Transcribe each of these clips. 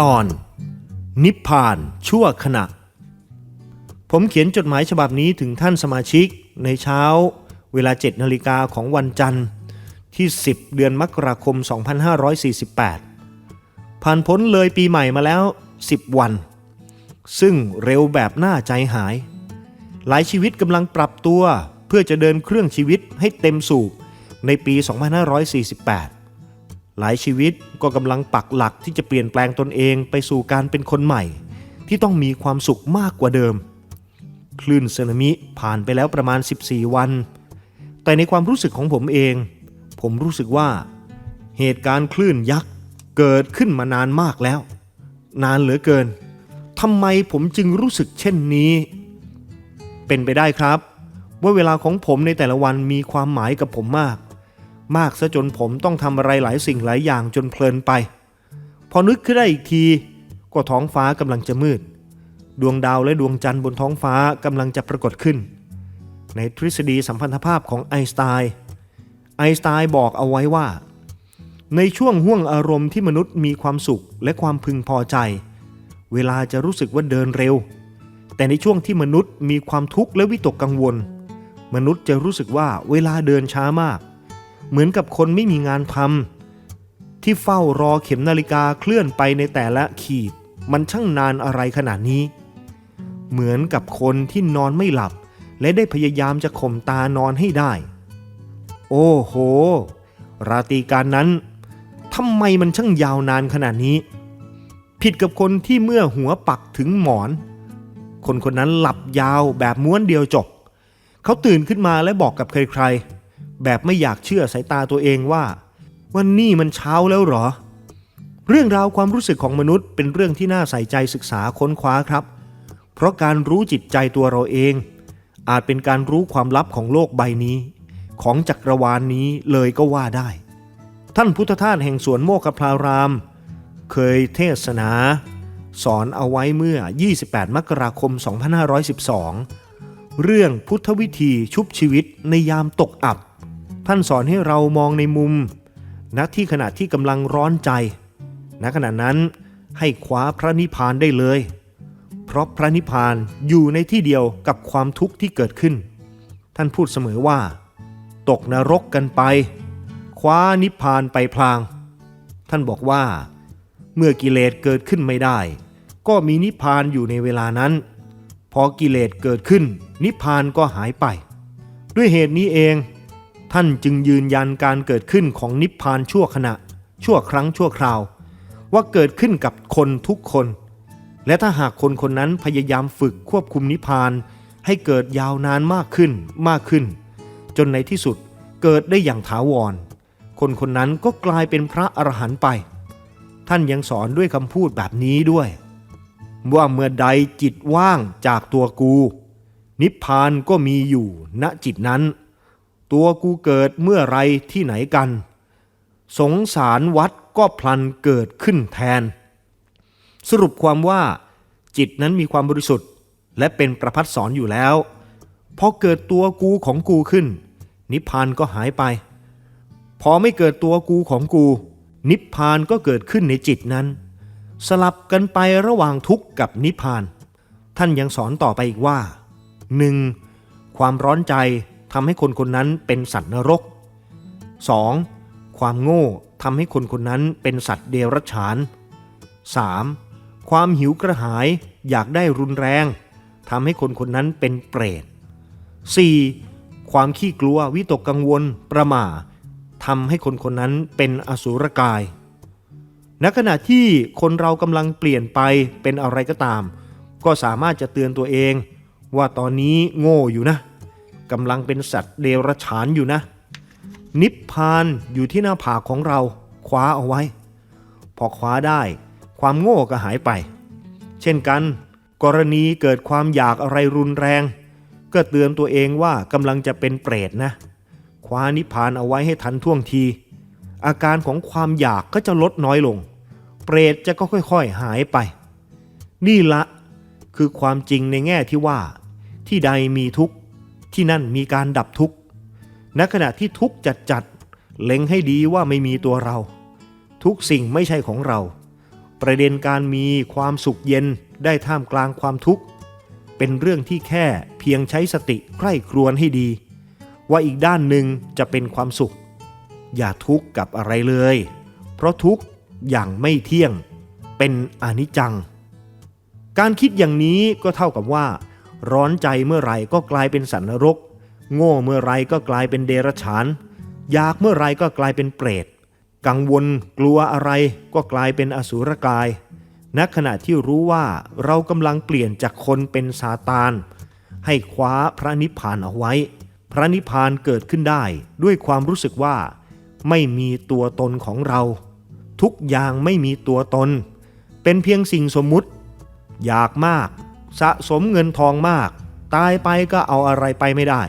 ตอน นิพพานชั่วขณะ ผมเขียนจดหมายฉบับนี้ถึงท่านสมาชิกในเช้า เวลา 7นาฬิกาของวันจันทร์ ที่ 10 เดือนมกราคม 2548 ผ่านพ้นเลยปีใหม่มาแล้ว 10 วัน ซึ่งเร็วแบบน่าใจหาย หลายชีวิตกำลังปรับตัวเพื่อจะเดินเครื่องชีวิตให้เต็มสูบในปี 2548 หลายชีวิตก็กำลังปักหลักที่จะเปลี่ยนแปลงตนเองไปสู่การเป็นคนใหม่ ที่ต้องมีความสุขมากกว่าเดิม คลื่นสึนามิผ่านไปแล้วประมาณ 14 วัน แต่ในความรู้สึกของผมเอง ผมรู้สึกว่า เหตุการณ์คลื่นยักษ์เกิดขึ้นมานานมากแล้ว นานเหลือเกินทำไมผมจึงรู้สึกเช่นนี้ เป็นไปได้ครับ ว่าเวลาของผมในแต่ละวันมีความหมายกับผมมาก มากซะจนผมต้องทำอะไรหลายสิ่งหลายอย่างจนเพลินไป พอนึกขึ้นได้อีกที ก็ท้องฟ้ากำลังจะมืด ดวงดาวและดวงจันทร์บนท้องฟ้ากำลังจะปรากฏขึ้น ในทฤษฎีสัมพันธภาพของไอน์สไตน์ไอน์สไตน์บอกเอาไว้ว่า ในช่วงห่วงอารมณ์ที่มนุษย์มีความสุขและความพึงพอใจ เวลาจะรู้สึกว่าเดินเร็ว แต่ในช่วงที่มนุษย์มีความทุกข์และวิตกกังวล มนุษย์จะรู้สึกว่าเวลาเดินช้ามาก เหมือนกับคนไม่มีงานทำที่เฝ้ารอเข็มนาฬิกาเคลื่อนไปในแต่ละขีด มันช่างนานอะไรขนาดนี้ เหมือนกับคนที่นอนไม่หลับ และได้พยายามจะข่มตานอนให้ได้ โอ้โห ราตรีการนั้นทำไมมันช่างยาวนานขนาดนี้ ผิดกับคนที่เมื่อหัวปักถึงหมอน คนคนนั้นหลับยาวแบบม้วนเดียวจบ เขาตื่นขึ้นมาและบอกกับใครๆ แบบไม่อยากเชื่อสายตาตัวเองว่า วันนี้มันเช้าแล้วหรอ เรื่องราวความรู้สึกของมนุษย์เป็นเรื่องที่น่าใส่ใจศึกษาค้นคว้าครับ เพราะการรู้จิตใจตัวเราเอง อาจเป็นการรู้ความลับของโลกใบนี้ ของจักรวาลนนี้เลยก็ว่าได้ ท่านพุทธทาสแห่งสวนโมกขพราราม เคยเทศนา สอนเอาไว้เมื่อ 28 มกราคม 2512 เรื่องพุทธวิธีชุบชีวิตในยามตกอับ ท่านสอนให้เรามองในมุมณที่ขณะที่กำลังร้อนใจณขณะนั้นให้คว้าพระนิพพานได้เลย เพราะพระนิพพานอยู่ในที่เดียวกับความทุกข์ที่เกิดขึ้น ท่านพูดเสมอว่า ตกนรกกันไป คว้านิพพานไปพลาง ท่านบอกว่า เมื่อกิเลสเกิดขึ้นไม่ได้ ก็มีนิพพานอยู่ในเวลานั้น พอกิเลสเกิดขึ้น นิพพานก็หายไป ด้วยเหตุนี้เอง ท่านจึงยืนยันการเกิดขึ้นของนิพพานชั่วขณะ ชั่วครั้งชั่วคราว ว่าเกิดขึ้นกับคนทุกคน และถ้าหากคนคนนั้นพยายามฝึกควบคุมนิพพาน ให้เกิดยาวนานมากขึ้นมากขึ้น จนในที่สุดเกิดได้อย่างถาวร คนคนนั้นก็กลายเป็นพระอรหันต์ไป ท่านยังสอนด้วยคำพูดแบบนี้ด้วย ว่าเมื่อใดจิตว่างจากตัวกู นิพพานก็มีอยู่ณจิตนั้น ตัวกูเกิดเมื่อไรที่ไหนกัน สงสารวัดก็พลันเกิดขึ้นแทน สรุปความว่า จิตนั้นมีความบริสุทธิ์ และเป็นประพัดสอนอยู่แล้ว พอเกิดตัวกูของกูขึ้น นิพพานก็หายไป พอไม่เกิดตัวกูของกู นิพพานก็เกิดขึ้นในจิตนั้น สลับกันไประหว่างทุกข์กับนิพพาน ท่านยังสอนต่อไปอีกว่า 1. ความร้อนใจ ทำให้คนคนนั้นเป็นสัตว์นรก 2. ความโง่ทำให้คนคนนั้นเป็นสัตว์เดรัจฉาน 3. ความหิวกระหายอยากได้รุนแรงทำให้คนคนนั้นเป็นเปรต 4. ความขี้กลัววิตกกังวลประหม่าทำให้คนคนนั้นเป็นอสุรกาย ณ ขณะที่คนเรากำลังเปลี่ยนไปเป็นอะไรก็ตาม ก็สามารถจะเตือนตัวเอง ว่าตอนนี้โง่อยู่นะ กำลังเป็นสัตว์เดรัจฉานอยู่นะ นิพพานอยู่ที่หน้าผากของเราคว้าเอาไว้ พอคว้าได้ ความโง่ก็หายไป เช่นกัน กรณีเกิดความอยากอะไรรุนแรง ก็เตือนตัวเองว่ากำลังจะเป็นเปรตนะ คว้านิพพานเอาไว้ให้ทันท่วงที อาการของความอยากก็จะลดน้อยลง เปรตจะก็ค่อยๆหายไป นี่ละคือความจริงในแง่ที่ว่า ที่ใดมีทุกข์ ที่นั่นมีการดับทุกข์ณขณะที่ทุกข์จัดจัดๆเล็งให้ดีว่าไม่มีตัวเรา ทุกสิ่งไม่ใช่ของเรา ประเด็นการมีความสุขเย็นได้ท่ามกลางความทุกข์ เป็นเรื่องที่แค่เพียงใช้สติใคร่ครวญให้ดี ว่าอีกด้านหนึ่งจะเป็นความสุข อย่าทุกข์กับอะไรเลย เพราะทุกข์อย่างไม่เที่ยงเป็นอนิจจัง การคิดอย่างนี้ก็เท่ากับว่า ร้อนใจเมื่อไหร่ก็กลายเป็นสันนรก โง่เมื่อไรก็กลายเป็นเดรัจฉาน อยากเมื่อไรก็กลายเป็นเปรต กังวลกลัวอะไรก็กลายเป็นอสุรกาย ณขณะที่รู้ว่าเรากำลังเปลี่ยนจากคนเป็นซาตาน ให้คว้าพระนิพพานเอาไว้ พระนิพพานเกิดขึ้นได้ด้วยความรู้สึกว่า ไม่มีตัวตนของเรา ทุกอย่างไม่มีตัวตน เป็นเพียงสิ่งสมมุติ อยากมาก สะสมเงินทองมาก ตายไปก็เอาอะไรไปไม่ได้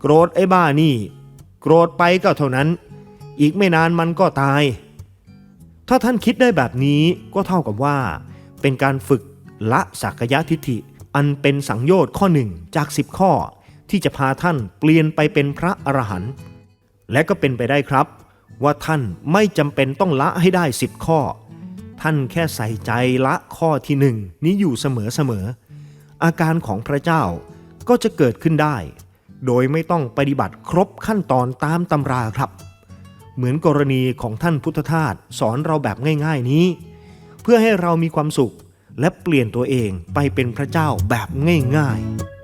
โกรธไอ้บ้านี่ โกรธไปก็เท่านั้น อีกไม่นานมันก็ตาย ถ้าท่านคิดได้แบบนี้ก็เท่ากับว่า เป็นการฝึกละสักยะทิฏฐิ อันเป็นสังโยชน์ข้อหนึ่งจากสิบข้อ ที่จะพาท่านเปลี่ยนไปเป็นพระอรหันต์และก็เป็นไปได้ครับ ว่าท่านไม่จำเป็นต้องละให้ได้สิบข้อท่านแค่ใส่ใจละข้อที่หนึ่งนี้อยู่เสมอๆ อาการของพระเจ้าก็จะเกิดขึ้นได้ โดยไม่ต้องปฏิบัติครบขั้นตอนตามตำราครับ เหมือนกรณีของท่านพุทธทาสสอนเราแบบง่ายๆนี้ เพื่อให้เรามีความสุขและเปลี่ยนตัวเองไปเป็นพระเจ้าแบบง่ายๆ